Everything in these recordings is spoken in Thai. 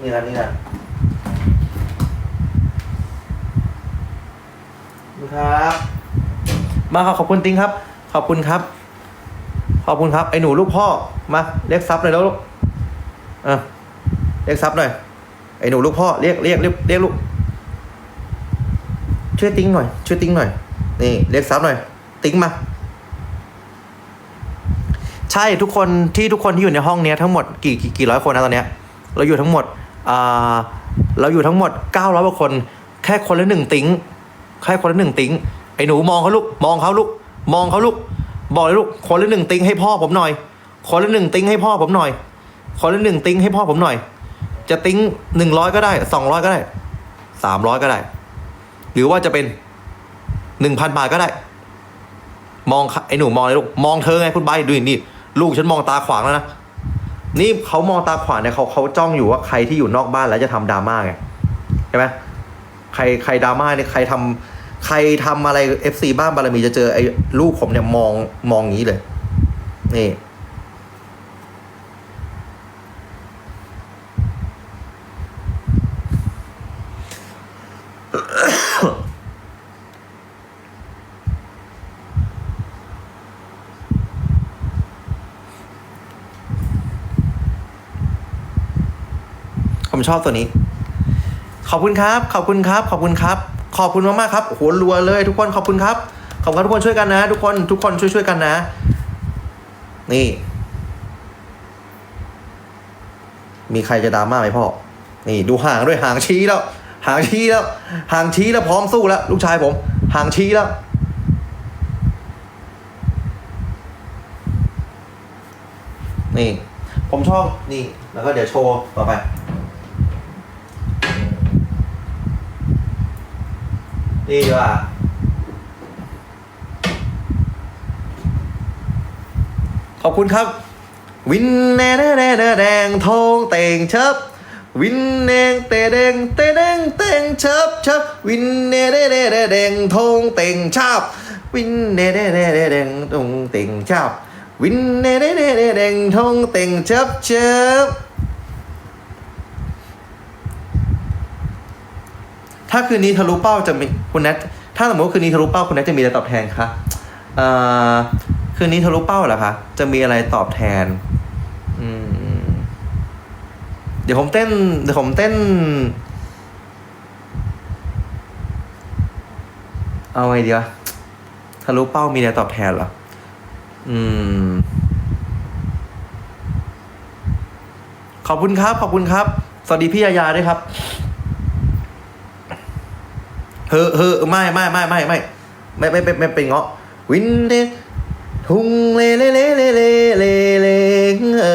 นี่นะนี่นะดูครับ มาครับขอบคุณติงครับ ขอบคุณครับ ขอบคุณครับ ไอ้หนูลูกพ่อ มาเรียกซับหน่อยแล้วลูกเออเรียกซับหน่อย ไอ้หนูลูกพ่อเรียกเรียกเรียกเรียกลูก ช่วยติ้งหน่อย ช่วยติ้งหน่อย นี่เรียกซับหน่อย ติ้งมา ใช่ทุกคนที่ทุกคนที่อยู่ในห้องเนี้ยทั้งหมดกี่กี่กี่ร้อยคนนะตอนเนี้ย เราอยู่ทั้งหมด เราอยู่ทั้งหมดเก้าร้อยกว่าคน แค่คนละหนึ่งติ้งแค่คนละหนึ่งติ้งไอ้หนูมองเขาลูกมองเขาลูกมองเขาลูก บอกเลยลูกคนละหนึ่งติ้งให้พ่อผมหน่อยคนละหนึ่งติ้งให้พ่อผมหน่อยคนละหนึ่งติ้งให้พ่อผมหน่อย จะติ้งหนึ่งร้อยก็ได้สองร้อยก็ได้สามร้อยก็ได้ หรือว่าจะเป็นหนึ่งพันบาทก็ได้ มองไอ้หนูมองเลยลูกมองเธอไงคุณใบดูนี่ลูกฉันมองตาขวางแล้วนะ นี่เขามองตาขวาเนี่ยเขาเขาจ้องอยู่ว่าใครที่อยู่นอกบ้านแล้วจะทำดราม่าไงใช่ไหมใครใครดราม่าเนี่ยใครทำใครทำอะไรเอฟซีบ้านบารมีจะเจอไอ้ลูกผมเนี่ยมองมองอย่างนี้เลยนี่ ผมชอบตัวนี้ ขอบคุณครับ ขอบคุณครับ ขอบคุณครับ ขอบคุณมากๆครับโหรัวเลยทุกคนขอบคุณครับ ขอบคุณทุกคนช่วยกันนะ ทุกคนทุกคนช่วยช่วยๆกันนะ นี่ มีใครจะดราม่าไหมพ่อ นี่ดูห่างด้วยห่างชี้แล้ว ห่างชี้แล้ว ห่างชี้แล้วพร้อมสู้แล้ว ลูกชายผม ห่างชี้แล้วนี่ ผมชอบนี่ แล้วก็เดี๋ยวโชว์ต่อไป ดีว่าขอบคุณครับ วินแน่แน่แน่แดงทองเต่งเชิบวินแดงเตแดงเตแดงเต่งเชิบเชิบวินแน่แน่แน่แดงทองเต่งชาบวินแน่แน่แน่แดงทองเต่งชาบวินแน่แน่แน่แน่แดงทองเต่งเชิบเชิบ ถ้าคืนนี้ทะลุเป้าจะมีคุณแนทถ้าสมมติว่าคืนนี้ทะลุเป้าคุณแนทจะมีอะไรตอบแทนคะเอ่อคืนนี้ทะลุเป้าเหรอคะจะมีอะไรตอบแทนอืมเดี๋ยวผมเต้นเดี๋ยวผมเต้น เอาไงดีวะทะลุเป้ามีอะไรตอบแทนเหรออืมขอบคุณครับ ขอบคุณครับ สวัสดีพี่ยายาด้วยครับ เฮ้อเฮ้อไม่ไม่ไม่ไม่ไม่ไม่ไม่ไม่ไม่เป็นเงาะวินเดทุงเลเลเลเลเลเลเลเอ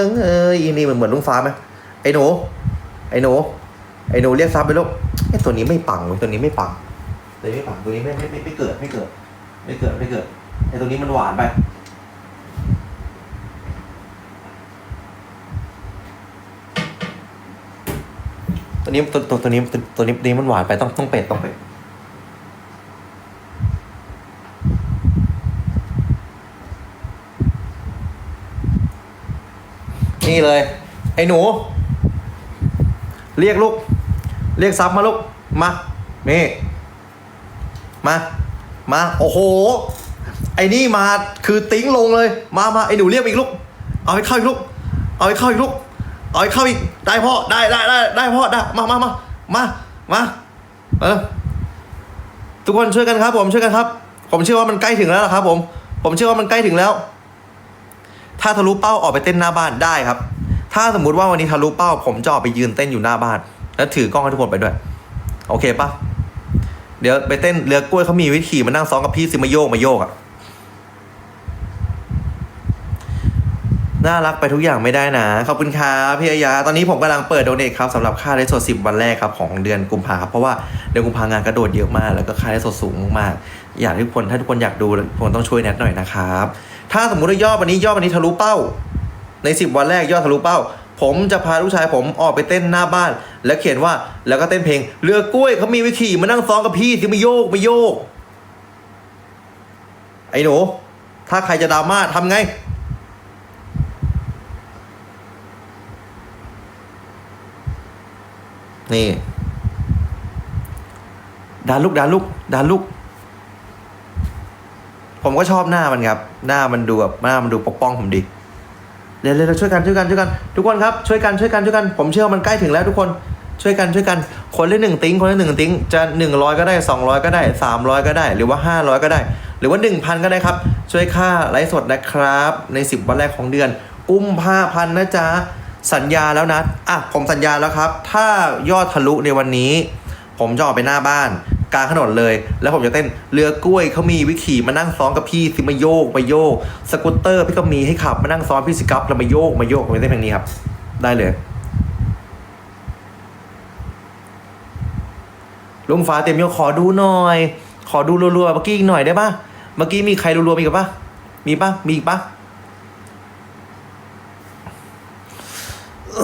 อเอออีนี่มันเหมือนลุงฟ้าไหมไอ้หนูไอ้หนูไอ้หนูเรียกซับไปลูกไอ้ตัวนี้ไม่ปังเว้ยตัวนี้ไม่ปังตัวนี้ไม่ปังตัวนี้ไม่ไม่ไม่ไม่เกิดไม่เกิด ไม่เกิดไม่เกิดไอ้ตัวนี้มันหวานไป ตัวนี้ตัวตัวตัวนี้ตัวตัวนี้ตัวนี้มันหวานไปต้องต้องเป็ดต้องเป็ดนี่เลย ไอ้หนู เรียกลูก เรียกซับมาลูก มา นี่ มา มา โอ้โห ไอ้นี่มาคือติ้งลงเลย มามาไอ้หนูเรียกอีกลูก เอาให้เข้าอีกลูก เอาให้เข้าอีกลูก เอาให้เข้าอีก ได้พ่อ ได้ได้ได้ได้พ่อ ได้ มามามามามาเออทุกคนช่วยกันครับ ผมช่วยกันครับ ผมเชื่อว่ามันใกล้ถึงแล้วละครับ ผม ผมเชื่อว่ามันใกล้ถึงแล้ว ถ้าทะลุเป้าออกไปเต้นหน้าบ้านได้ครับ ถ้าสมมุติว่าวันนี้ทะลุเป้า ผมจะออกไปยืนเต้นอยู่หน้าบ้าน แล้วถือกล้องให้ทุกคนไปด้วย โอเคปะเดี๋ยวไปเต้นเรือกล้วยเขามีวิธีมานั่งซ้อมกับพี่ซิมาโยกมาโยกอะ น่ารักไปทุกอย่างไม่ได้นะ ขอบคุณครับพี่อายา ตอนนี้ผมกำลังเปิดโดเนทครับสำหรับค่าได้สดสิบวันแรกครับของเดือนกุมภาครับเพราะว่าเดือนกุมภางานกระโดดเยอะมาก แล้วก็ค่าได้สดสูงมาก อยากทุกคนถ้าทุกคนอยากดูทุกคนต้องช่วยแนทหน่อยนะครับ ถ้าสมมติว่ายอดวันนี้ยอดวันนี้ทะลุเป้า ในสิบวันแรกยอดทะลุเป้า ผมจะพาลูกชายผมออกไปเต้นหน้าบ้าน แล้วเขียนว่าแล้วก็เต้นเพลงเรือกล้วยเขามีวิธีมานั่งซ้อมกับพี่ที่มาโยกมาโยก ไอ้หนูถ้าใครจะดราม่าทำไง นี่ดานลูกดานลูกดานลูกผมก็ชอบหน้ามันครับ หน้ามันดูแบบหน้ามันดูปกป้องผมดีเร็วๆเร็วช่วยกันช่วยกันช่วยกัน ทุกคนครับช่วยกันช่วยกันช่วยกัน ผมเชื่อมันใกล้ถึงแล้วทุกคนช่วยกันช่วยกัน คนละหนึ่งติ้งคนละหนึ่งติ้งจะหนึ่งร้อยก็ได้สองร้อยก็ได้สามร้อยก็ได้ หรือว่าห้าร้อยก็ได้ หรือว่าหนึ่งพันก็ได้ครับ ช่วยค่าไลฟ์สดนะครับ ในสิบวันแรกของเดือนกุมภาพันธ์นะจ๊ะ สัญญาแล้วนะอะผมสัญญาแล้วครับ ถ้ายอดทะลุในวันนี้ ผมจะออกไปหน้าบ้านกลางถนนเลย แล้วผมจะเต้นเรือกล้วยเขามีวิขี่มานั่งซ้อนกับพี่สิมาโยกมาโยก สกูตเตอร์พี่ก็มีให้ขับมานั่งซ้อนพี่สิกับแล้วมาโยกมาโยกผมจะเต้นเพลงนี้ครับ ได้เลยลุงฟ้าเต็มยกขอดูหน่อย ขอดูรัวๆเมื่อกี้อีกหน่อยได้ปะเมื่อกี้มีใครรัวๆมีกับปะมีปะมีอีกปะ ข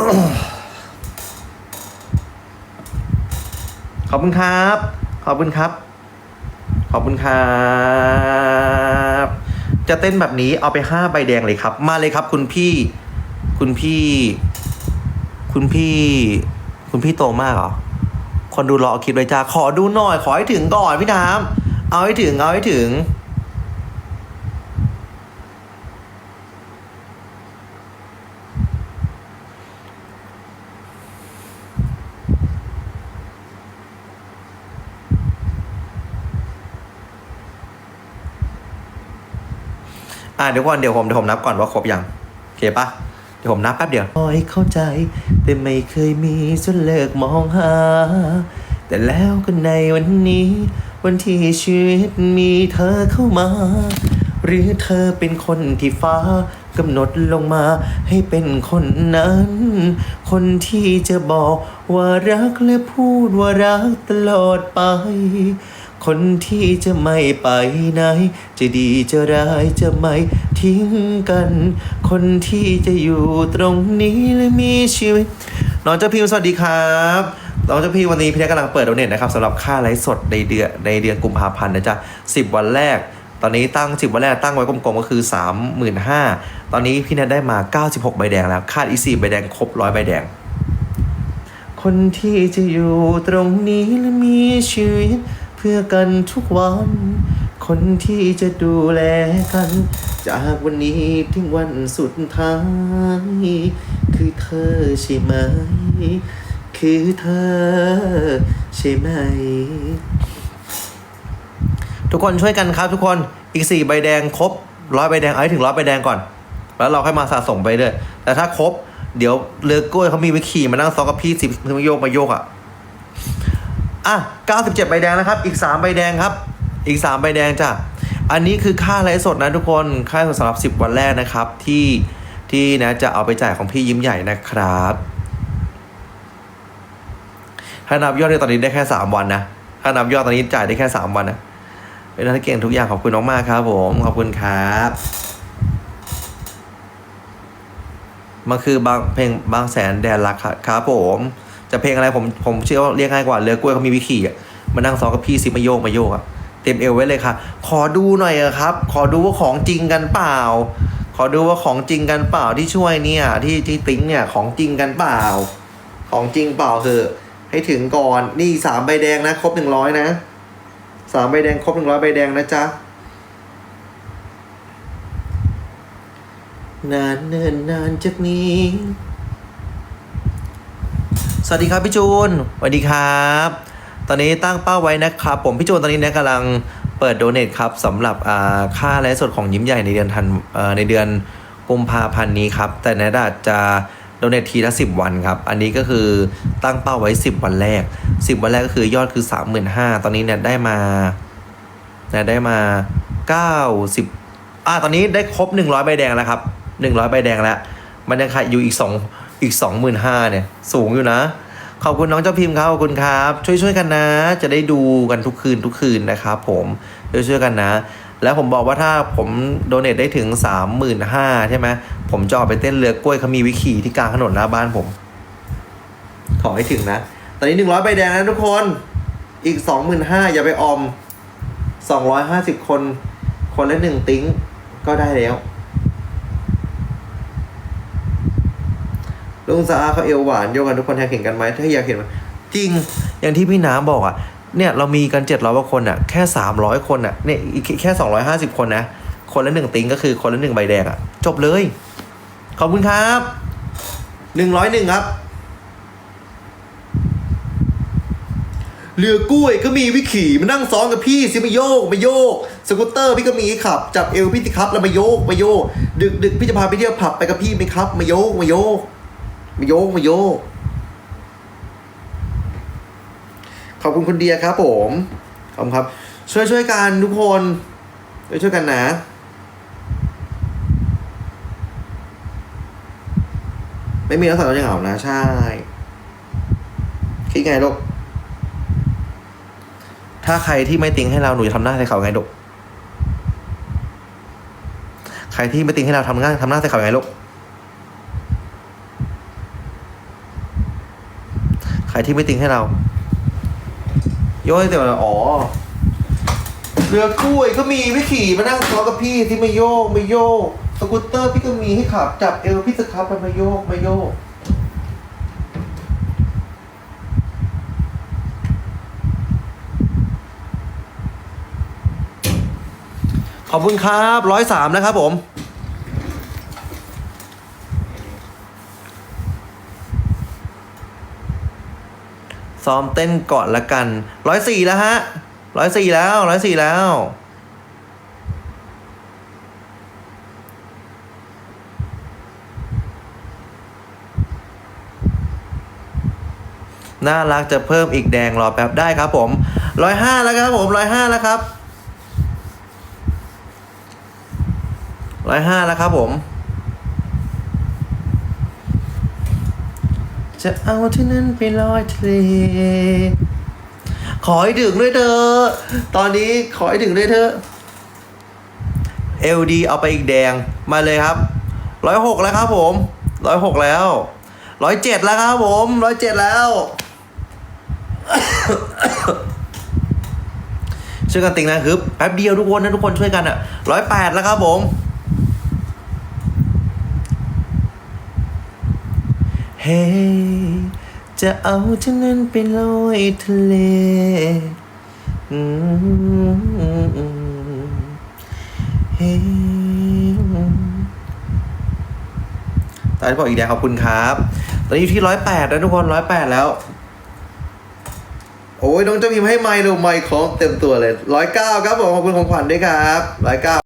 อบคุณครับ ขอบคุณครับ ขอบคุณครับ จะเต้นแบบนี้เอาไปห้าใบแดงเลยครับ มาเลยครับ คุณพี่ คุณพี่ คุณพี่ คุณพี่โตมากเหรอ คนดูรอคิดไว้จ้าขอดูหน่อย ขอให้ถึงก่อนพี่น้ำเอาให้ถึง เอาให้ถึง อ่าเดี๋ยวก่อนเดี๋ยวผมเดี๋ยวผมนับก่อนว่าครบยังโอเคปะเดี๋ยวผมนับแป๊บเดียวคอยเข้าใจ แต่ไม่เคยมีจนเลิกมองหา แต่แล้วก็ในวันนี้ วันที่ชีวิตมีเธอเข้ามา หรือเธอเป็นคนที่ฟ้ากำหนดลงมาให้เป็นคนนั้น คนที่จะบอกว่ารักและพูดว่ารักตลอดไป คนที่จะไม่ไปไหน จะดีจะร้ายจะไม่ทิ้งกัน คนที่จะอยู่ตรงนี้และมีชีวิต น้องเจ้าพิมพ์สวัสดีครับน้องเจ้าพิมวันนี้พี่แกกำลังเปิดโดเน็ตนะครับสำหรับค่าไลฟ์สดในเดือนในเดือนกุมภาพันธ์นะจ๊ะสิบวันแรก ตอนนี้ตั้ง10วันแรกตั้งไว้กลมๆก็คือ 35,000 ตอนนี้พี่แนทได้มา 96 ใบแดงแล้วคาดอีซีใบแดงครบร้อยใบแดง คนที่จะอยู่ตรงนี้และมีชีวิต พื่อกันทุกวัน คนที่จะดูแลกัน จากวันนี้ถึงวันสุดท้าย คือเธอใช่ไหม คือเธอใช่ไหม ทุกคนช่วยกันครับทุกคนอีกสี่ใบแดงครบร้อยใบแดงเอาให้ถึงร้อยใบแดงก่อน แล้วเราค่อยมาสะสมไปเรื่อยแต่ถ้าครบ เดี๋ยวเลือกกล้วยเขามีวิขี่มานั่งซ้อมกับพี่สิบมโยกมาโยกอะ อะเก้าสิบเจ็ดใบแดงนะครับ อีกสามใบแดงครับ อีกสามใบแดงจ้ะ อันนี้คือค่าไลฟ์สดนะทุกคน ค่าสดสำหรับสิบวันแรกนะครับ ที่ที่นะจะเอาไปจ่ายของพี่ยิ้มใหญ่นะครับถ้านับยอดในตอนนี้ได้แค่สามวันนะ ถ้านับยอดตอนนี้จ่ายได้แค่สามวันนะ เป็นนักเก่งทุกอย่างขอบคุณมากๆครับผม ขอบคุณครับมันคือบางเพลงบางแสนแดนรักครับผม จะเพลงอะไรผมผมเชื่อว่าเรียกง่ายกว่าเรือกล้วยเขามีวิธีอะมานั่งซ้อมกับพี่ซิมาโยกมาโยกอะเต็มเอวไว้เลยค่ะ ขอดูหน่อยครับ ขอดูว่าของจริงกันเปล่า ขอดูว่าของจริงกันเปล่าที่ช่วยเนี่ยที่ที่ติ้งเนี่ยของจริงกันเปล่า ของจริงเปล่าคือะให้ถึงก่อนนี่สามใบแดงนะ ครบหนึ่งร้อยนะสามใบแดงครบหนึ่งร้อยใบแดงนะจ๊ะนานเนินนานจากนี้ วัสดีครับพี่จูนสวัสดีครับ ตอนนี้ตั้งเป้าไว้นะครับ ผมพี่จูนตอนนี้เนี่ยกำลังเปิดโดเนทครับสำหรับอ่าค่าไลฟ์สดของยิ้มใหญ่ในเดือนทันในเดือนกุมภาพันธ์นี้ครับ แต่แนดาจะโดเนททีละ10 วันครับ อันนี้ก็คือตั้งเป้าไว้ 10 วันแรก 10 วันแรกก็คือยอดคือ 35,000 ตอนนี้เนี่ยได้มาเนะได้มา 90อ่าตอนนี้ได้ครบ 100 ใบแดงแล้วครับ 100 ใบแดงแล้ว มันยังขาดอยู่อีก 2 อีก 25,000เนี่ยสูงอยู่นะ ขอบคุณน้องเจ้าพิมพ์ครับขอบคุณครับ ช่วยช่วยกันนะ จะได้ดูกันทุกคืนทุกคืนนะครับผมช่วยช่วยกันนะ แล้วผมบอกว่าถ้าผมโดเนทได้ถึง 35,000ใช่ไหมผมจะออกไปเต้นเรือกล้วยเขามีวิขี่ที่กลางถนนหน้าบ้านผม ขอให้ถึงนะ ตอนนี้ 100ใบแดงนะทุกคนอีก 25,000อย่าไปออมสองร้อยห้าสิบคน คนละหนึ่งติ้งก็ได้แล้ว ลุงสาอาเขาเอวหวานโยกันทุกคนอยากเห็นกันไหมถ้าอยากเห็นจริงอย่างที่พี่น้ำบอกอะเนี่ยเรามีกันเจ็ดร้อยกว่าคนอะแค่สามร้อยคนอะเนี่ยอีกแค่สองร้อยห้าสิบคนนะคนละหนึ่งติ้งก็คือคนละหนึ่งใบแดงอะ จบเลย ขอบคุณครับหนึ่งร้อยหนึ่งครับเรือกล้วยก็มีวิขี่มานั่งซ้อนกับพี่สิมาโยกมาโยก สกูตเตอร์พี่ก็มีขับ จับเอวพี่สิครับแล้วมาโยกมาโยก ดึกดึกพี่จะพาไปเที่ยวผับไปกับพี่ไหมครับมาโยกมาโยก มาโยกมาโยกขอบคุณคุณเดียครับผมขอบคุณครับ ช่วยช่วยกันทุกคนช่วยช่วยกันนะไม่มีลักษณะจะเหงานะ ใช่ คิดไงลูกถ้าใครที่ไม่ติงให้เราหนูจะทำหน้าใส่เขาไงลูกใครที่ไม่ติงให้เราทำหน้าทำหน้าใส่เขาไงลูก ใคร ที่ไม่ติงให้เราโย้ยแต่ว่าอ๋อเรือกล้วยก็มีวิขี่มานั่งซ้อนกับพี่ที่ไม่โยกไม่โยกสกูตเตอร์พี่ก็มีให้ขับ จับเอวพี่สครับไปมาโยกไม่โยกขอบคุณครับร้อยสามนะครับผม ซ้อมเต้นก่อนละกันร้อยสี่แล้วฮะร้อยสี่แล้วร้อยสี่แล้วน่ารักจะเพิ่มอีกแดงรอแป๊บได้ครับผมร้อยห้าแล้วครับผมร้อยห้าแล้วครับร้อยห้าแล้วครับผม จะเอาที่นั่นไปลอยทะเลขอให้ถึงด้วยเธอะตอนนี้ขอให้ถึงด้วยเธอะ LD เอาไปอีกแดงมาเลยครับร้อยหกแล้วครับผมร้อยหกแล้วร้อยเจ็ดแล้วครับผมร้อยเจ็ดแล้วช่วยกันติงนะฮึบแป๊บเดียวทุกคนนะทุกคนช่วยกันอะร้อยแปดแล้วครับผม เฮ้จะเอาที่นั่นไปลอยทะเลอืมเฮ้ตอนนี้บอกอีกแดงขอบคุณครับ ตอนนี้อยู่ที่ร้อยแปดแล้วทุกคนร้อยแปดแล้ว โอ้ยน้องจะพิมพ์ให้ไมค์เร็วไมค์ของเต็มตัวเลยร้อยเก้าครับผมขอบคุณของขวัญด้วยครับร้อยเก้า